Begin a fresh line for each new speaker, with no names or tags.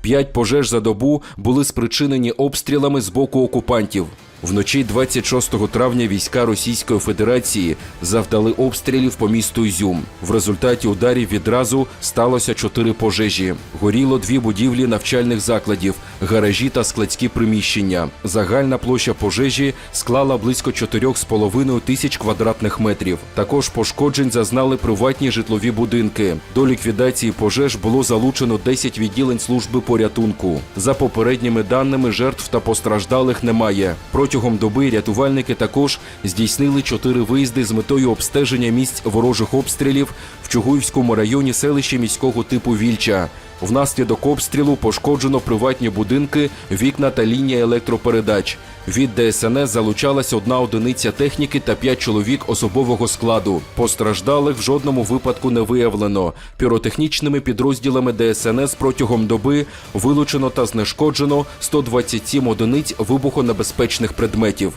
П'ять пожеж за добу були спричинені обстрілами з боку окупантів. Вночі 26 травня війська Російської Федерації завдали обстрілів по місту Ізюм. В результаті ударів відразу сталося чотири пожежі. Горіло дві будівлі навчальних закладів, гаражі та складські приміщення. Загальна площа пожежі склала близько 4,5 тисяч квадратних метрів. Також пошкоджень зазнали приватні житлові будинки. До ліквідації пожеж було залучено 10 відділень служби порятунку. За попередніми даними, жертв та постраждалих немає. Протягом доби рятувальники також здійснили чотири виїзди з метою обстеження місць ворожих обстрілів в Чугуївському районі селища міського типу Вільча. Внаслідок обстрілу пошкоджено приватні будинки, вікна та лінія електропередач. Від ДСНС залучалась одна одиниця техніки та п'ять чоловік особового складу. Постраждалих в жодному випадку не виявлено. Піротехнічними підрозділами ДСНС протягом доби вилучено та знешкоджено 127 одиниць вибухонебезпечних предметів.